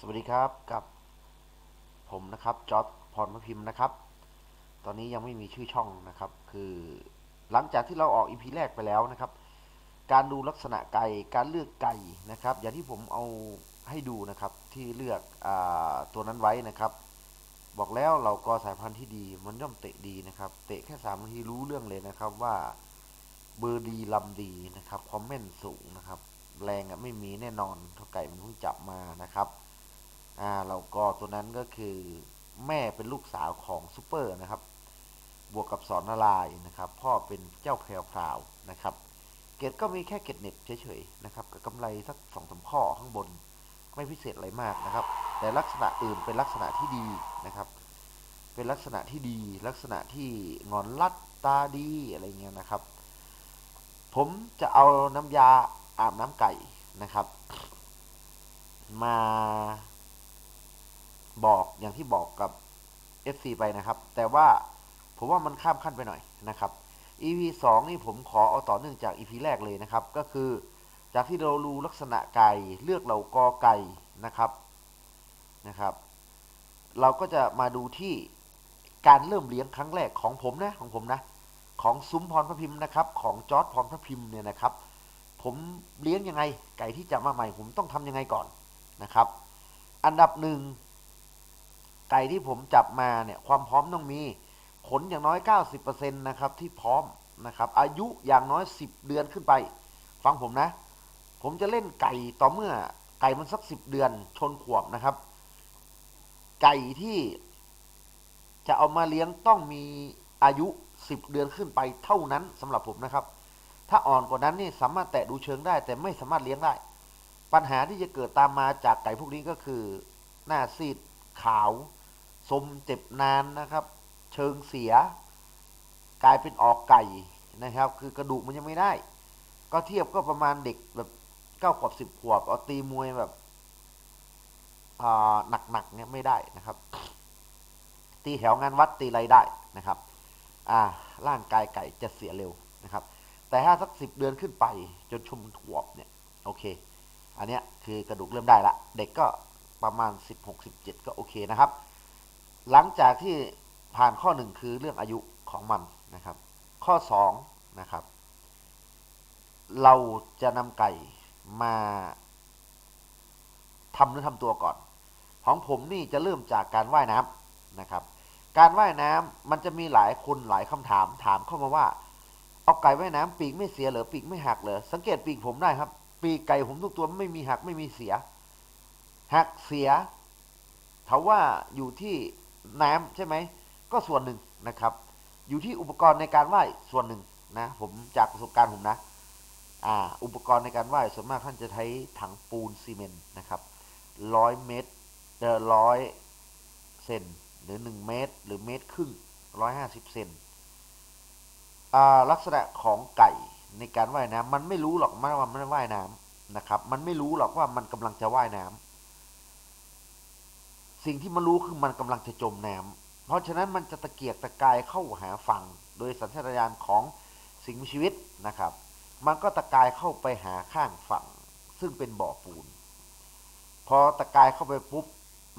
สวัสดีครับกับผมนะครับจอร์ดพรมพิมพ์นะครับ ตอนนี้ยังไม่มีชื่อช่องนะครับ คือหลังจากที่เราออกอีพีแรกไปแล้วนะครับ การดูลักษณะไก่การเลือกไก่นะครับ อย่างที่ผมเอาให้ดูนะครับที่เลือกอตัวนั้นไว้นะครับ บอกแล้วเราก็สายพันธุ์ที่ดีมันย่อมเตะดีนะครับ เตะแค่สามนาทีรู้เรื่องเลยนะครับว่าเบอร์ดีลำดีนะครับความแม่นสูงนะครับ แรงอะไม่มีแน่นอนเท่าไก่มันเพิ่งจับมานะครับ อ่าเราก็ตัวนั้นก็คือแม่เป็นลูกสาวของซูเปอร์นะครับ บวกกับสอนนารายณ์นะครับ พ่อเป็นเจ้าแพรวพราวนะครับ เกรดก็มีแค่เกรดเน็บเฉยๆนะครับกับกำไรสักสองสามข้อข้างบน ไม่พิเศษอะไรมากนะครับ แต่ลักษณะอื่นเป็นลักษณะที่ดีนะครับ เป็นลักษณะที่ดีลักษณะที่งอนลัดตาดีอะไรเงี้ยนะครับ ผมจะเอาน้ำยาอาบน้ำไก่นะครับ มา บอกอย่างที่บอกกับ FC ไปนะครับ แต่ว่าผมว่ามันข้ามขั้นไปหน่อยนะครับ EP 2 นี่ผมขอเอาต่อเนื่องจาก EP แรกเลยนะครับ ก็คือจากที่เรารู้ลักษณะไก่เลือกเหล่ากอไก่นะครับนะครับ เราก็จะมาดูที่การเริ่มเลี้ยงครั้งแรกของผมนะของผมนะ ของซุ้มพรพระพิมพ์นะครับ ของจอร์ดพรพระพิมพ์เนี่ยนะครับ ผมเลี้ยงยังไงไก่ที่จับมาใหม่ ผมต้องทำยังไงก่อนนะครับ อันดับหนึ่ง ไก่ที่ผมจับมาเนี่ยความพร้อมต้องมี ขนอย่างน้อย 90%นะครับที่พร้อมนะครับอายุอย่างน้อย 10 เดือนขึ้นไป ฟังผมนะ ผมจะเล่นไก่ต่อเมื่อไก่มันสัก 10 เดือนชนขวบนะครับ ไก่ที่จะเอามาเลี้ยงต้องมีอายุ 10 เดือนขึ้นไปเท่านั้นสำหรับผมนะครับ ถ้าอ่อนกว่านั้นนี่สามารถแตะดูเชิงได้ แต่ไม่สามารถเลี้ยงได้ ปัญหาที่จะเกิดตามมาจากไก่พวกนี้ก็คือ หน้าซีดขาว สมเจ็บนานนะครับ เชิงเสีย กลายเป็นออกไก่นะครับ คือกระดูกมันยังไม่ได้ ก็เทียบก็ประมาณเด็กแบบเก้าขวบสิบขวบเอาตีมวยแบบหนักๆเนี่ยไม่ได้นะครับ ตีแถวงานวัดตีไรได้นะครับอ่าร่างกายไก่จะเสียเร็วนะครับ แต่ถ้าสักสิบเดือนขึ้นไปจนชมขวบเนี่ยโอเค อันเนี้ยคือกระดูกเริ่มได้ละ เด็กก็ประมาณ 16-17 ก็โอเคนะครับ หลังจากที่ผ่านข้อหนึ่งคือเรื่องอายุของมันนะครับ ข้อสองนะครับ เราจะนำไก่มาทำเนื้อทำตัวก่อน ของผมนี่จะเริ่มจากการว่ายน้ำนะครับ การว่ายน้ำมันจะมีหลายคนหลายคำถามถามเข้ามาว่า เอาไก่ว่ายน้ำปีกไม่เสียเหรอปีกไม่หักเหรอสังเกตปีกผมได้ครับ ปีกไก่ผมทุกตัวไม่มีหักไม่มีเสียหักเสียเขาว่าอยู่ที่ น้ำใช่ไหม ก็ส่วนหนึ่งนะครับ อยู่ที่อุปกรณ์ในการว่ายส่วนหนึ่งนะผมจากประสบการณ์ผมนะอ่าอุปกรณ์ในการว่ายส่วนมากท่านจะใช้ถังปูนซีเมนต์นะครับร้อยเมตรเอ่อร้อยเซนหรือหนึ่งเมตร หรือเมตรครึ่งร้อยห้าสิบเซนอ่าลักษณะของไก่ในการว่ายน้ำมันไม่รู้หรอกว่ามันว่ายน้ำนะครับ มันไม่รู้หรอกว่ามันกำลังจะว่ายน้ำ สิ่งที่มันรู้คือมันกำลังจะจมน้ำเพราะฉะนั้นมันจะตะเกียกตะกายเข้าหาฝั่ง โดยสัญชาตญาณของสิ่งมีชีวิตนะครับ มันก็ตะกายเข้าไปหาข้างฝั่ง ซึ่งเป็นบ่อปูน พอตะกายเข้าไปปุ๊บ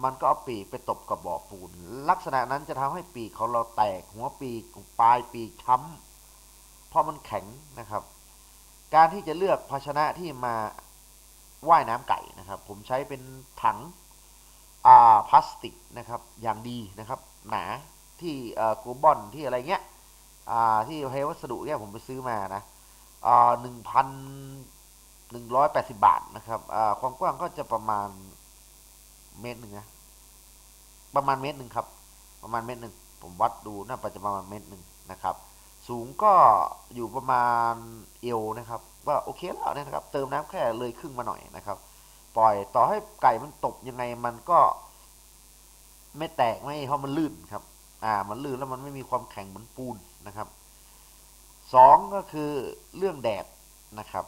มันก็เอาปีกไปตบกับบ่อปูน ลักษณะนั้นจะทำให้ปีกของเราแตกหัวปีกปลายปีกช้ำเพราะมันแข็งนะครับ การที่จะเลือกภาชนะที่มาว่ายน้ำไก่นะครับ ผมใช้เป็นถัง พลาสติกนะครับอย่างดีนะครับ หนาที่เอ่อกูบอนที่อะไรเงี้ยที่ให้วัสดุเนี่ยผมไปซื้อมานะหนึ่งพันหนึ่งร้อยแปดสิบาทนะครับความกว้างก็จะประมาณเมตรหนึ่งนะประมาณเมตรหนึ่งครับ ประมาณเมตรหนึ่งผมวัดดูน่าจะประมาณเมตรหนึ่งนะครับ สูงก็อยู่ประมาณเอวนะครับ ว่าโอเคแล้วนะครับ เติมน้ำแค่เลยครึ่งมาหน่อยนะครับ ปล่อย ต่อให้ไก่มันตกยังไงมันก็ไม่แตกไม่เพราะมันลื่นครับ อ่า มันลื่นแล้วมันไม่มีความแข็งเหมือนปูนนะครับสองก็คือเรื่องแดดนะครับ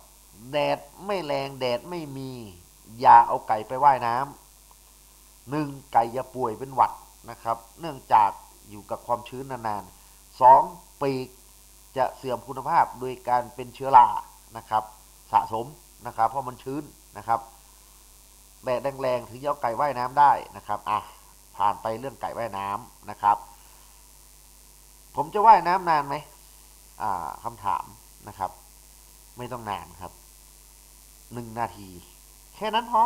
แดดไม่แรงแดดไม่มีอย่าเอาไก่ไปว่ายน้ำหนึ่งไก่อย่าป่วยเป็นหวัดนะครับ เนื่องจากอยู่กับความชื้นนานๆสองปีกจะเสื่อมคุณภาพโดยการเป็นเชื้อรานะครับ สะสมนะครับ เพราะมันชื้นนะครับ แดดแรงๆถึงจะเอาไก่ว่ายน้ำได้นะครับอะผ่านไปเรื่องไก่ว่ายน้ำนะครับ ผมจะว่ายน้ำนานไหมอ่าคำถามนะครับ ไม่ต้องนานครับหนึ่งนาที แค่นั้นพอ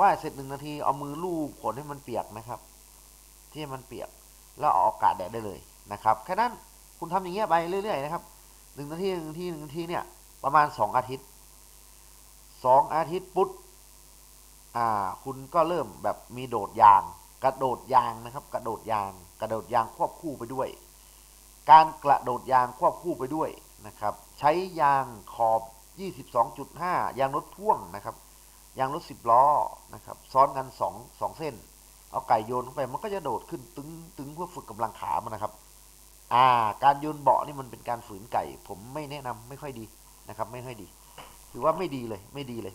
ว่ายเสร็จหนึ่งนาทีเอามือลูบขนให้มันเปียกนะครับ ที่มันเปียกแล้วเอาอากาศแดดได้เลยนะครับแค่นั้นคุณทำอย่างเงี้ยไปเรื่อยๆนะครับหนึ่งนาทีหนึ่งนาทีหนึ่งนาทีเนี่ยประมาณสองอาทิตย์สองอาทิตย์ปุ๊บ อ่าคุณก็เริ่มแบบมีโดดยาง กระโดดยางนะครับ กระโดดยาง กระโดดยางควบคู่ไปด้วย การกระโดดยางควบคู่ไปด้วยนะครับ ใช้ยางขอบ 22.5 ยางรถพ่วงนะครับยางรถสิบล้อนะครับซ้อนกันสองสองเส้น เอาไก่โยนเข้าไปมันก็จะโดดขึ้นตึงตึงเพื่อฝึกกำลังขามันนะครับอ่าการโยนเบาะนี่มันเป็นการฝืนไก่ ผมไม่แนะนำไม่ค่อยดีนะครับ ไม่ค่อยดี ถือว่าไม่ดีเลยไม่ดีเลย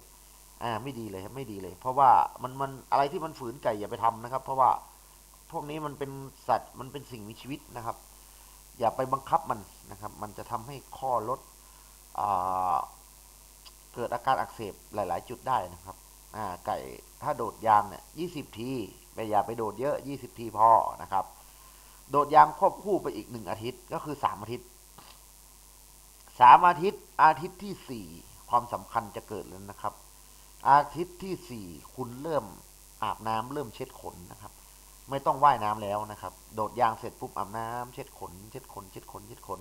อ่าไม่ดีเลยไม่ดีเลย เพราะว่ามันมันอะไรที่มันฝืนไก่อย่าไปทำนะครับ เพราะว่าพวกนี้มันเป็นสัตว์มันเป็นสิ่งมีชีวิตนะครับ อย่าไปบังคับมันนะครับ มันจะทำให้ข้อลดอ่าเกิดอาการอักเสบหลาย ๆ จุดได้นะครับอ่าไก่ถ้าโดดยางเนี่ยยี่สิบทีไปอย่าไปโดดเยอะยี่สิบทีพอนะครับ โดดยางควบคู่ไปอีกหนึ่งอาทิตย์ก็คือสามอาทิตย์สามอาทิตย์อาทิตย์ที่สี่ความสำคัญจะเกิดแล้วนะครับ อาทิตย์ที่สี่คุณเริ่มอาบน้ำเริ่มเช็ดขนนะครับ ไม่ต้องว่ายน้ำแล้วนะครับ โดดยางเสร็จปุ๊บอาบน้ำเช็ดขน เช็ดขน เช็ดขน เช็ดขน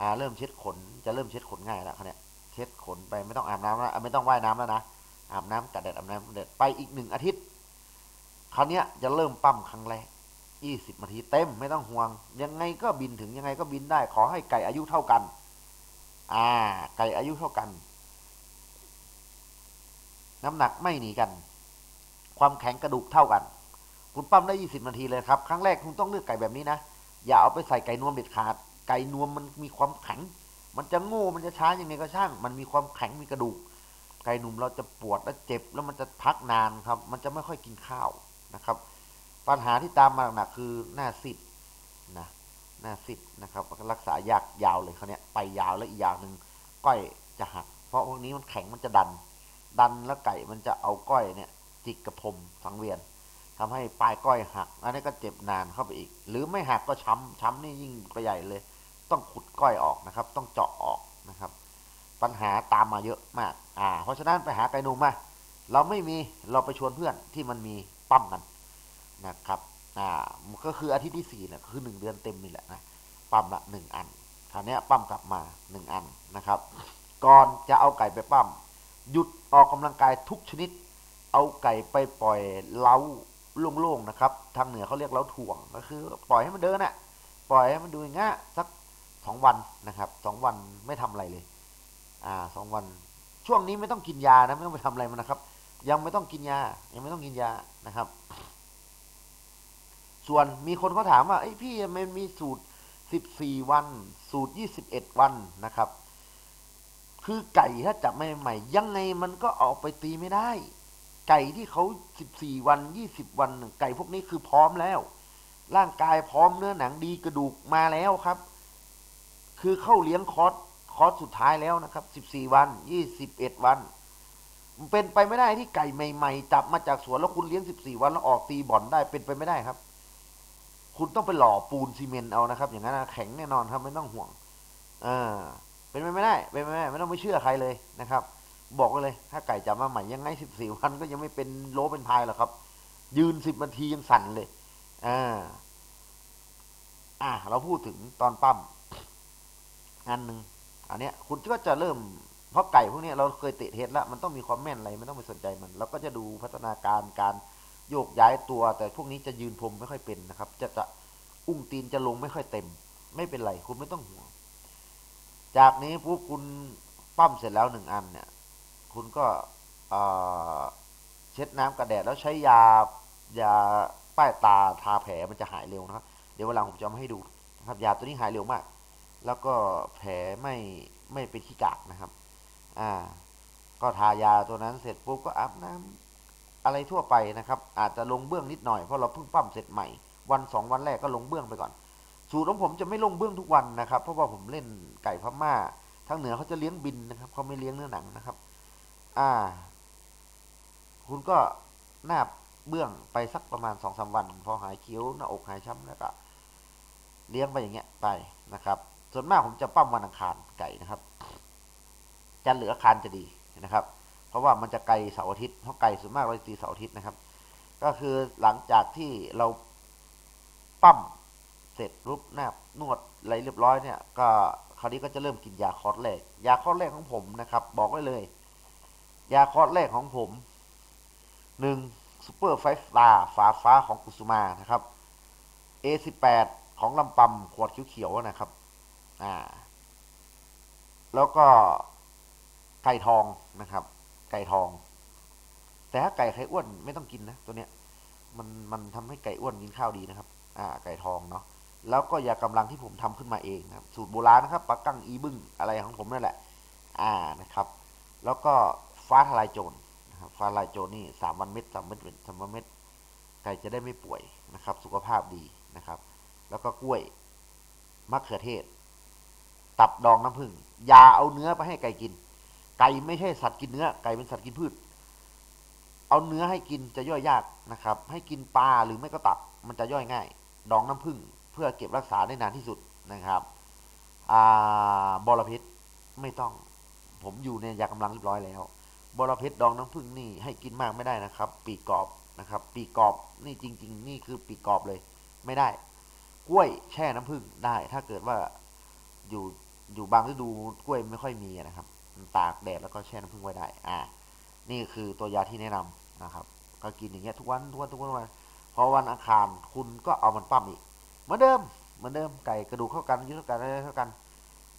อ่า เริ่มเช็ดขน จะเริ่มเช็ดขนง่ายแล้วเขาเนี่ยเช็ดขนไปไม่ต้องอาบน้ำแล้วไม่ต้องว่ายน้ำแล้วนะอาบน้ำกัดแดดอาบน้ำกัดแดดไปอีกหนึ่งอาทิตย์คราวนี้จะเริ่มปั้มครั้งแรกยี่สิบนาทีเต็มไม่ต้องห่วง ยังไงก็บินถึงยังไงก็บินได้ ขอให้ไก่อายุเท่ากัน อ่า ไก่อายุเท่ากัน น้ำหนักไม่หนีกัน ความแข็งกระดูกเท่ากัน คุณปั้มได้ยี่สิบนาทีเลยครับ ครั้งแรกคุณต้องเลือกไก่แบบนี้นะ อย่าเอาไปใส่ไก่นวมเด็ดขาด ไก่นวมมันมีความแข็ง มันจะโง่ มันจะช้ายังไงก็ช่าง มันมีความแข็ง มีกระดูก ไก่หนุ่มเราจะปวดและเจ็บ แล้วมันจะพักนานครับ มันจะไม่ค่อยกินข้าวนะครับ ปัญหาที่ตามมาหนักๆคือหน้าซิดนะ หน้าซิดนะครับ รักษายากยาวเลยเขาเนี้ยไปยาวแล้วอีกอย่างหนึ่งก้อยจะหัก เพราะพวกนี้มันแข็งมันจะดัน ดันแล้วไก่มันจะเอาก้อยเนี่ยจิกกระพมสังเวียนทำให้ปลายก้อยหัก อันนี้ก็เจ็บนานเข้าไปอีก หรือไม่หักก็ช้ำช้ำนี่ยิ่งไปใหญ่เลย ต้องขุดก้อยออกนะครับ ต้องเจาะออกนะครับ ปัญหาตามมาเยอะมาก อ่า เพราะฉะนั้นไปหาไก่นุ่มมาเราไม่มีเราไปชวนเพื่อนที่มันมีปั้มกันนะครับอ่าก็คืออาทิตย์ที่สี่เนี่ยคือหนึ่งเดือนเต็มนี่แหละนะปั้มละหนึ่งอันคราวนี้ปั้มกลับมาหนึ่งอันนะครับ ก่อนจะเอาไก่ไปปั้ม หยุดออกกำลังกายทุกชนิด เอาไก่ไปปล่อยเล้าโล่งๆนะครับ ทางเหนือเขาเรียกเล้าถ่วงก็คือ ปล่อยให้มันเดินอะปล่อยให้มันดูอย่างงี้สักสองวันนะครับสองวันไม่ทำอะไรเลย อ่าสองวัน ช่วงนี้ไม่ต้องกินยานะไม่ต้องไปทำอะไรมันนะครับ ยังไม่ต้องกินยา ยังไม่ต้องกินยานะครับ ส่วนมีคนเขาถามว่าไอ้พี่มันมีสูตรสิบสี่วัน สูตรยี่สิบเอ็ดวันนะครับ คือไก่ถ้าจับไม่ใหม่ ยังไงมันก็ออกไปตีไม่ได้ ไก่ที่เขาสิบสี่วันยี่สิบวันไก่พวกนี้คือพร้อมแล้ว ร่างกายพร้อมเนื้อหนังดีกระดูกมาแล้วครับ คือเข้าเลี้ยงคอร์สคอร์สสุดท้ายแล้วนะครับสิบสี่วันยี่สิบเอ็ดวันเป็นไปไม่ได้ที่ไก่ใหม่ๆจับมาจากสวนแล้วคุณเลี้ยงสิบสี่วันแล้วออกตีบ่อนได้เป็นไปไม่ได้ครับ คุณต้องไปหล่อปูนซีเมนต์เอานะครับ อย่างนั้นแข็งแน่นอนครับไม่ต้องห่วง เออ เป็นไปไม่ได้เป็นไปไม่ได้ไม่ต้องไปเชื่อใครเลยนะครับ บอกเลย ถ้าไก่จับมาใหม่ยังไงสิบสี่วันก็ยังไม่เป็นโลเป็นพายหรอกครับ ยืนสิบนาทียังสั่นเลยอ่าอ่าเราพูดถึงตอนปั้มอันหนึ่งอันเนี้ย คุณก็จะเริ่มเพราะไก่พวกนี้เราเคยเตะเทสแล้วมันต้องมีความแม่นอะไรไม่ต้องไปสนใจมันเราก็จะดูพัฒนาการการโยกย้ายตัว แต่พวกนี้จะยืนพรมไม่ค่อยเป็นนะครับ จะจะอุ้งตีนจะลงไม่ค่อยเต็ม ไม่เป็นไร คุณไม่ต้องห่วง จากนี้ปุ๊บคุณปั้มเสร็จแล้วหนึ่งอันเนี่ย คุณก็เช็ดน้ำกระแดดแล้วใช้ยายาป้ายตาทาแผลมันจะหายเร็วนะครับ เดี๋ยวเวลาผมจะมาให้ดูนะครับยาตัวนี้หายเร็วมาก แล้วก็แผลไม่ไม่เป็นขี้กากนะครับ อ่า ก็ทายาตัวนั้นเสร็จปุ๊บก็อาบน้ำอะไรทั่วไปนะครับ อาจจะลงเบื้องนิดหน่อยเพราะเราเพิ่งปั้มเสร็จใหม่ วันสองวันแรกก็ลงเบื้องไปก่อน สูตรของผมจะไม่ลงเบื้องทุกวันนะครับ เพราะว่าผมเล่นไก่พม่าทางเหนือเขาจะเลี้ยงบินนะครับเขาไม่เลี้ยงเนื้อหนังนะครับ อ่า คุณก็หน้าเบื้องไปสักประมาณสองสามวัน พอหายเคี้ยวหน้าอกหายช้ำแล้วก็ เลี้ยงไปอย่างเงี้ยไปนะครับ ส่วนมากผมจะปั้มวันอังคารไก่นะครับจันทร์เหลือคารจะดีนะครับ เพราะว่ามันจะไกลเสาร์อาทิตย์เพราะไก่ส่วนมากเราจะตีเสาร์อาทิตย์นะครับ ก็คือหลังจากที่เราปั้ม สร็จรูปหน้านวดอะไรเรียบร้อยเนี่ยก็คราวนี้ก็จะเริ่มกินยาคอร์สแรก ยาคอร์สแรกของผมนะครับ บอกไว้เลย ยาคอร์สแรกของผมหนึ่งซูเปอร์ไฟสตาร์ฝาฟ้าของกุสุมานะครับ A18 ของลำปำขวดเขียวๆนะครับอ่าแล้วก็ไก่ทองนะครับ ไก่ทอง แต่ถ้าไก่ไข่อ้วนไม่ต้องกินนะตัวเนี้ยมันมันทำให้ไก่อ้วนกินข้าวดีนะครับ อ่า ไก่ทองเนาะ แล้วก็ยากำลังที่ผมทำขึ้นมาเองนะครับ สูตรโบราณนะครับปักกั้งอีบึ้งอะไรของผมนั่นแหละ อ่านะครับ แล้วก็ฟ้าทลายโจรนะครับฟ้าทลายโจรนี่สามวันเม็ดสามเม็ดสามวันเม็ดไก่จะได้ไม่ป่วยนะครับ สุขภาพดีนะครับ แล้วก็กล้วยมะเขือเทศ ตับดองน้ำผึ้งอย่าเอาเนื้อไปให้ไก่กิน ไก่ไม่ใช่สัตว์กินเนื้อ ไก่เป็นสัตว์กินพืช เอาเนื้อให้กินจะย่อยยากนะครับ ให้กินปลาหรือไม่ก็ตับ มันจะย่อยง่าย ดองน้ำผึ้ง พื่อเก็บรักษาได้นานที่สุดนะครับอบอระเพ็ดไม่ต้อง ผมอยู่ในยากำลังเรียบร้อยแล้วบอระเพ็ดดองน้ำผึ้งนี่ให้กินมากไม่ได้นะครับ ปีกกรอบนะครับ ปีกกรอบนี่จริง ๆ นี่คือปีกกรอบเลย ไม่ได้ กล้วยแช่น้ำผึ้งได้ ถ้าเกิดว่าอยู่อยู่บางฤดูกล้วยไม่ค่อยมีนะครับตากแดดแล้วก็แช่น้ำผึ้งไว้ได้ อ่า นี่คือตัวยาที่แนะนำนะครับ ก็กินอย่างเงี้ยทุกวันทุกวันทุกวันทุกวันพอวันอังคารคุณก็เอามันปั้มอีก มือนเดิมเหมือนเดิมไก่กระดูกเข้ากันยึดเข้ากันอะไรเข้ากัน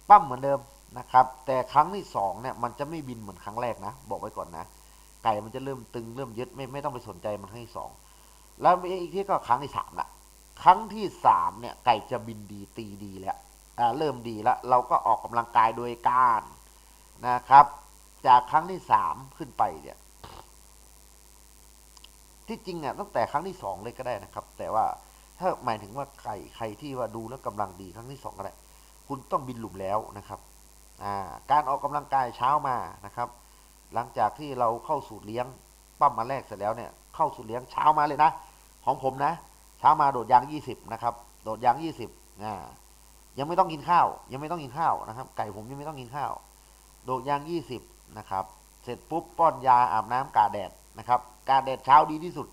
ปั้มเหมือนเดิมนะครับ แต่ครั้งที่สองเนี่ยมันจะไม่บินเหมือนครั้งแรกนะ บอกไว้ก่อนนะ ไก่มันจะเริ่มตึงเริ่มยึดไม่ไม่ต้องไปสนใจมันครั้งที่สองแล้วอีกที่ก็ครั้งที่สามละครั้งที่สามเนี่ยไก่จะบินดีตีดีแล้วเริ่มดีแล้ว เราก็ออกกำลังกายโดยการนะครับ จากครั้งที่สามขึ้นไปเนี่ยที่จริงอะตั้งแต่ครั้งที่สองเลยก็ได้นะครับ แต่ว่า ถ้าหมายถึงว่าไก่ใครที่ว่าดูแล้วกำลังดีครั้งที่สองก็ได้คุณต้องบินหลุมแล้วนะครับาการออกกำลังกายเช้ามานะครับ หลังจากที่เราเข้าสูตรเลี้ยงปั้มมาแรกเสร็จแล้วเนี่ยเข้าสูตรเลี้ยงเช้ามาเลยนะ ของผมนะ เช้ามาโดดยางยี่สิบนะครับ โดดยางยี่สิบอ่ายังไม่ต้องกินข้าว ยังไม่ต้องกินข้าวนะครับ ไก่ผมยังไม่ต้องกินข้าว โดดยางยี่สิบนะครับ เสร็จปุ๊บป้อนยาอาบน้ำกาแดดนะครับ กาแดดเช้าดีที่สุด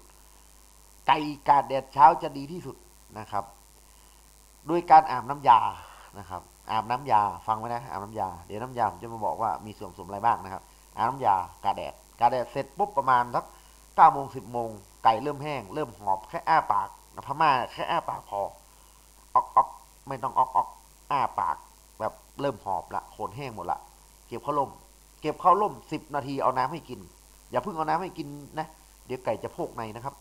ไก่กาดแดดเช้าจะดีที่สุดนะครับ ด้วยการอาบน้ำยานะครับ อาบน้ำยาฟังไว้นะอาบน้ำยาเดี๋ยวน้ำยาผมจะมาบอกว่ามีส่วนผสมอะไรบ้างนะครับ อาบน้ำยากาแดดกาแดดเสร็จปุ๊บประมาณสักเก้าโมงสิบโมงไก่เริ่มแห้งเริ่มหอบแค่อ้าปากพม่าแค่อ้าปากพอออกออกไม่ต้องออกออกอ้าปาก แบบเริ่มหอบละขนแห้งหมดละเก็บเข้าร่ม เก็บเข้าร่มสิบนาทีเอาน้ำให้กิน อย่าเพิ่งเอาน้ำให้กินนะ เดี๋ยวไก่จะโพกในนะครับ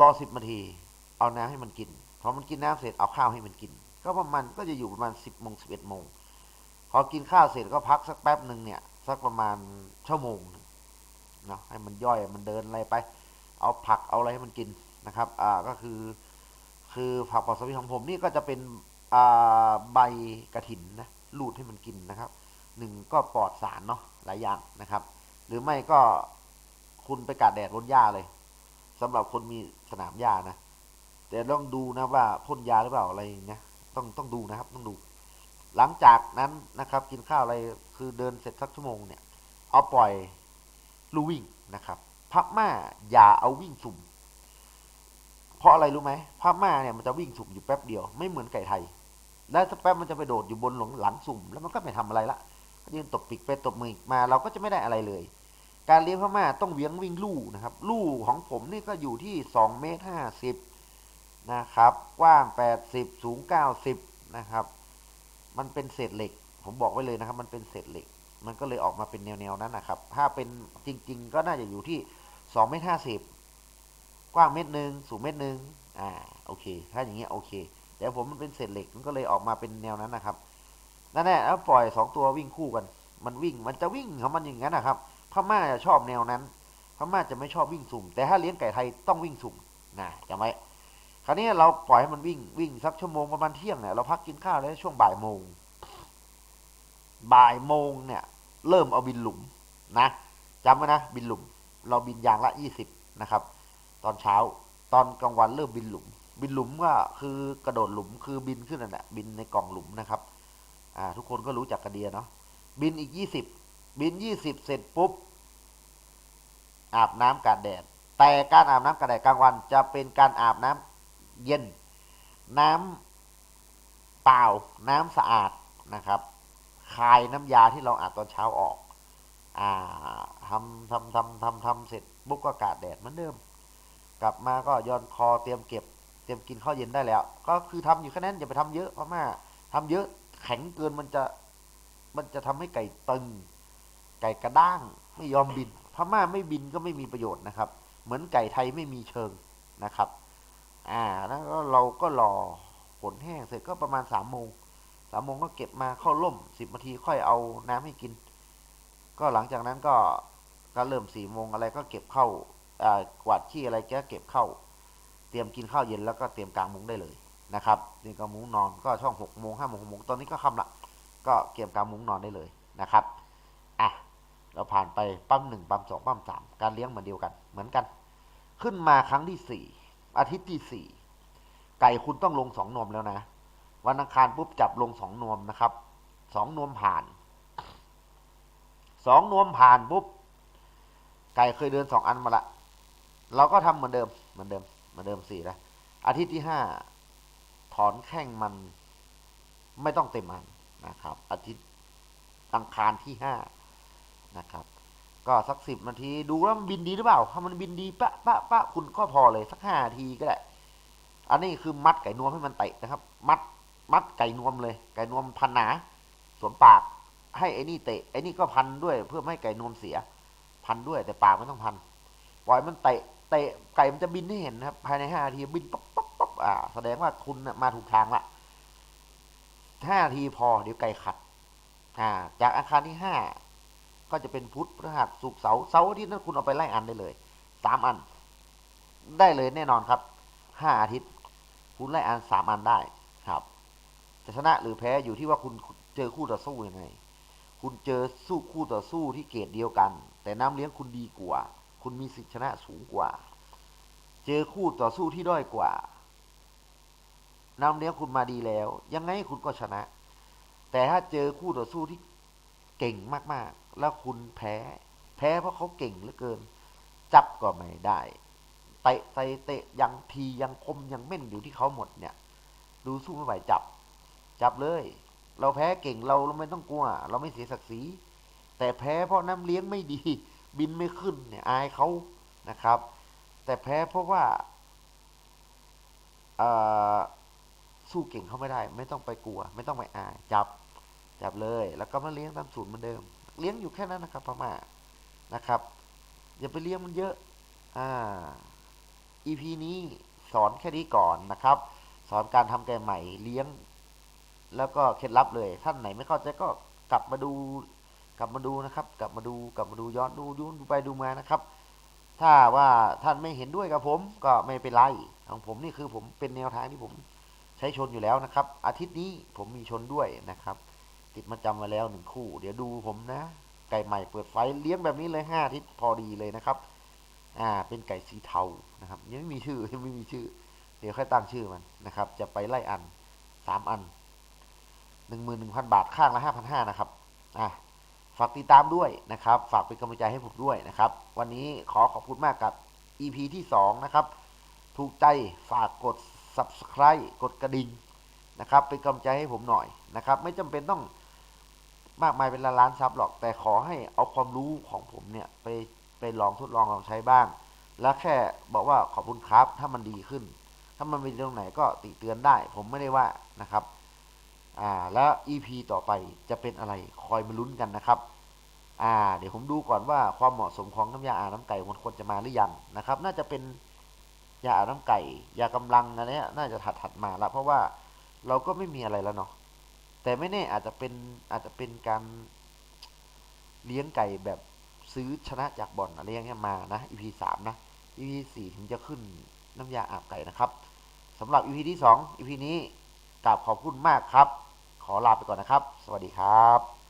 รอสิบนาที เอาน้ำให้มันกินพอมันกินน้ำเสร็จเอาข้าวให้มันกิน ก็ประมาณก็จะอยู่ประมาณสิบโมงสิบเอ็ดโมงพอกินข้าวเสร็จก็พักสักแป๊บหนึ่งเนี่ย สักประมาณชั่วโมงหนึ่งเนาะให้มันย่อยมันเดินอะไรไป เอาผักเอาอะไรให้มันกินนะครับ อ่าก็คือ คือผักปลอดสารพิของผมนี่ก็จะเป็นอ่าใบกระถินนะรูดให้มันกินนะครับหนึ่งก็ปลอดสารเนาะหลายอย่างนะครับ หรือไม่ก็คุณไปกาดแดดบนหญ้าเลย สำหรับคนมีสนามหญ้านะ แต่ต้องดูนะว่าพ่นยาหรือเปล่าอะไรอย่างเงี้ยต้องต้องดูนะครับ ต้องดู หลังจากนั้นนะครับ กินข้าวอะไรคือเดินเสร็จสักชั่วโมงเนี่ย เอาปล่อยลูวิ่งนะครับพับม่าอย่าเอาวิ่งสุ่ม เพราะอะไรรู้ไหมพับม่าเนี่ยมันจะวิ่งสุ่มอยู่แป๊บเดียวไม่เหมือนไก่ไทย แล้วสักแป๊บมันจะไปโดดอยู่บนหลังหลังสุ่ม แล้วมันก็ไม่ทำอะไรละยืนตบปีกไปตบมือมาเราก็จะไม่ได้อะไรเลย การเลี้ยงพม่าต้องเวียงวิ่งลู่นะครับ ลู่ของผมนี่ก็อยู่ที่สองเมตรห้าสิบนะครับ กว้างแปดสิบสูงเก้าสิบนะครับ มันเป็นเศษเหล็ก ผมบอกไว้เลยนะครับ มันเป็นเศษเหล็ก มันก็เลยออกมาเป็นแนวๆนั้นนะครับ ถ้าเป็นจริง ๆ ก็น่าจะอยู่ที่สองเมตรห้าสิบกว้างเมตรหนึ่งสูงเมตรหนึ่งอ่าโอเค ถ้าอย่างเงี้ยโอเคแต่ผมมันเป็นเศษเหล็กมันก็เลยออกมาเป็นแนวนั้นนะครับนั่นแหละแล้วปล่อยสองตัววิ่งคู่กัน มันวิ่งมันจะวิ่งของมันอย่างนั้นนะครับ พม่าจะชอบแนวนั้น พม่าจะไม่ชอบวิ่งสุ่ม แต่ถ้าเลี้ยงไก่ไทยต้องวิ่งสุ่มนะจำไว้คราวนี้เราปล่อยให้มันวิ่งวิ่งสักชั่วโมงประมาณเที่ยงเนี่ยเราพักกินข้าวแล้วช่วงบ่ายโมง บ่ายโมงเนี่ย เริ่มเอาบินหลุมนะจำไว้นะบินหลุม เราบินยางละยี่สิบนะครับ ตอนเช้าตอนกลางวันเริ่มบินหลุม บินหลุมก็คือกระโดดหลุมคือบินขึ้นนั่นแหละบินในกล่องหลุมนะครับ อ่า ทุกคนก็รู้จักกระเดียเนาะบินอีกยี่สิบ บินยี่สิบเสร็จปุ๊บ อาบน้ำกาดแดด แต่การอาบน้ำกาดแดดกลางวันจะเป็นการอาบน้ำเย็น น้ำเปล่า น้ำสะอาดนะครับคายน้ำยาที่เราอาบตอนเช้าออกอ่าทำทำทำทำทำเสร็จปุ๊บก็กาดแดดเหมือนเดิม กลับมาก็ย้อนคอเตรียมเก็บ เตรียมกินข้าวเย็นได้แล้ว ก็คือทำอยู่แค่นั้นอย่าไปทำเยอะเพราะว่าทำเยอะแข็งเกินมันจะมันจะทำให้ไก่ตึง ไก่กระด้างไม่ยอมบิน พม่าไม่บินก็ไม่มีประโยชน์นะครับ เหมือนไก่ไทยไม่มีเชิงนะครับ อ่าแล้วเราก็รอผลแห้งเสร็จก็ประมาณสามโมงสามโมงก็เก็บมาเข้าร่มสิบนาทีค่อยเอาน้ำให้กิน ก็หลังจากนั้นก็ก็เริ่มสี่โมงอะไรก็เก็บเข้าอ่ากวาดขี้อะไรก็เก็บเข้า เตรียมกินข้าวเย็นแล้วก็เตรียมกลางมุ้งได้เลยนะครับเตรียมกลางมุ้งนอนก็ช่องหกโมงห้าโมงหกโมงตอนนี้ก็ค่ำละก็เตรียมกลางมุ้งนอนได้เลยนะครับ เราผ่านไปปั๊มหนึ่งปั๊มสองปั๊มสามการเลี้ยงเหมือนเดียวกัน เหมือนกัน ขึ้นมาครั้งที่สี่อาทิตย์ที่สี่ไก่คุณต้องลงสองนมแล้วนะ วันอังคารปุ๊บจับลงสองนมนะครับสองนมผ่านสองนมผ่านปุ๊บไก่เคยเดินสองอันมาละเราก็ทำเหมือนเดิมเหมือนเดิมเหมือนเดิมสี่นะอาทิตย์ที่ห้าถอนแข้งมันไม่ต้องเต็มอันนะครับ อาทิตย์อังคารที่ห้า นะครับ ก็สักสิบนาทีดูว่ามันบินดีหรือเปล่าถ้ามันบินดีปะปะปะคุณก็พอเลยสักห้าทีก็ได้อันนี้คือมัดไก่นวมให้มันเตะนะครับ มัดมัดไก่นวมเลย ไก่นวมพันหนาสวมปากให้ไอ้นี่เตะไอ้นี่ก็พันด้วยเพื่อไม่ให้ไก่นวมเสีย พันด้วยแต่ปากไม่ต้องพันปล่อยมันเตะเตะไก่มันจะบินให้เห็นนะครับ ภายในห้านาทีบินป๊บป๊บป๊บอ่า แสดงว่าคุณน่ะมาถูกทางละห้านาทีพอเดี๋ยวไก่ขัด อ่า จากอาคารที่ห้า ก็จะเป็นพุธพฤหัสศุกร์เสาร์เสาร์อาทิตย์นั้นคุณเอาไปไล่อันได้เลยสามอัน ได้เลยแน่นอนครับห้าอาทิตย์ คุณไล่อันสามอันได้ครับจะชนะหรือแพ้อยู่ที่ว่าคุณเจอคู่ต่อสู้ยังไง คุณเจอสู้คู่ต่อสู้ที่เกรดเดียวกัน แต่น้ำเลี้ยงคุณดีกว่า คุณมีสิทธิชนะสูงกว่า เจอคู่ต่อสู้ที่ด้อยกว่า น้ำเลี้ยงคุณมาดีแล้ว ยังไงคุณก็ชนะ แต่ถ้าเจอคู่ต่อสู้ที่ เก่งมากๆ แล้วคุณแพ้ แพ้เพราะเขาเก่งเหลือเกิน จับก็ไม่ได้เตะใส่เตะยังทียังคมยังเม่นอยู่ที่เขาหมดเนี่ย ดูสู้ไม่ไหวจับ จับเลย เราแพ้เก่งเราเราไม่ต้องกลัว เราไม่เสียศักดิ์ศรีแต่แพ้เพราะน้ำเลี้ยงไม่ดี บินไม่ขึ้นเนี่ยอายเขานะครับ แต่แพ้เพราะว่าสู้เก่งเขาไม่ได้ ไม่ต้องไปกลัว ไม่ต้องไปอายจับ จับเลย แล้วก็มาเลี้ยงตามสูตรเหมือนเดิม เลี้ยงอยู่แค่นั้นนะครับพม่านะครับ อย่าไปเลี้ยงมันเยอะอ่า EP นี้สอนแค่นี้ก่อนนะครับ สอนการทำแกงใหม่เลี้ยง แล้วก็เคล็ดลับเลย ท่านไหนไม่เข้าใจก็กลับมาดู กลับมาดูนะครับ กลับมาดูกลับมาดูย้อนดูดูดูไปดูมานะครับ ถ้าว่าท่านไม่เห็นด้วยกับผมก็ไม่เป็นไรของผมนี่คือผมเป็นแนวทางที่ผมใช้ชนอยู่แล้วนะครับ อาทิตย์นี้ผมมีชนด้วยนะครับ ติดมาจำมาแล้วหนึ่งคู่ เดี๋ยวดูผมนะ ไก่ใหม่เปิดไฟเลี้ยงแบบนี้เลยห้าทิตย์พอดีเลยนะครับ อ่า เป็นไก่สีเทานะครับ ยังไม่มีชื่อยังไม่มีชื่อ เดี๋ยวค่อยตั้งชื่อมันนะครับ จะไปไล่อันสามอันหนึ่งหมื่นหนึ่งพันบาทข้างละห้าพันห้านะครับ อ่าฝากติดตามด้วยนะครับ ฝากเป็นกำลังใจให้ผมด้วยนะครับ วันนี้ขอขอบคุณมากกับ EP ที่สองนะครับ ถูกใจฝากกด subscribe กดกระดิ่งนะครับเป็นกำลังใจให้ผมหน่อยนะครับ ไม่จำเป็นต้อง มากมายเป็นล้านล้านซับหรอก แต่ขอให้เอาความรู้ของผมเนี่ยไปไปลองทดลองลองใช้บ้าง แล้วแค่บอกว่าขอบคุณครับ ถ้ามันดีขึ้น ถ้ามันมีตรงไหนก็ติเตือนได้ ผมไม่ได้ว่านะครับ อ่า แล้ว EP ต่อไปจะเป็นอะไรคอยมาลุ้นกันนะครับ อ่า เดี๋ยวผมดูก่อนว่าความเหมาะสมของน้ำยาอาบน้ำไก่มันควรจะมาหรือยังนะครับ น่าจะเป็นยาอาบน้ำไก่ ยากำลังอันเนี้ยน่าจะถัดถัดมาละเพราะว่าเราก็ไม่มีอะไรแล้วเนาะ แต่ไม่แน่อาจจะเป็นอาจจะเป็นการเลี้ยงไก่แบบซื้อชนะจากบ่อนอะไรอย่างเงี้ยมานะ EP สามนะ EP สี่ถึงจะขึ้นน้ำยาอาบไก่นะครับสำหรับ EP ที่สอง EP นี้กราบขอบคุณมากครับ ขอลาไปก่อนนะครับ สวัสดีครับ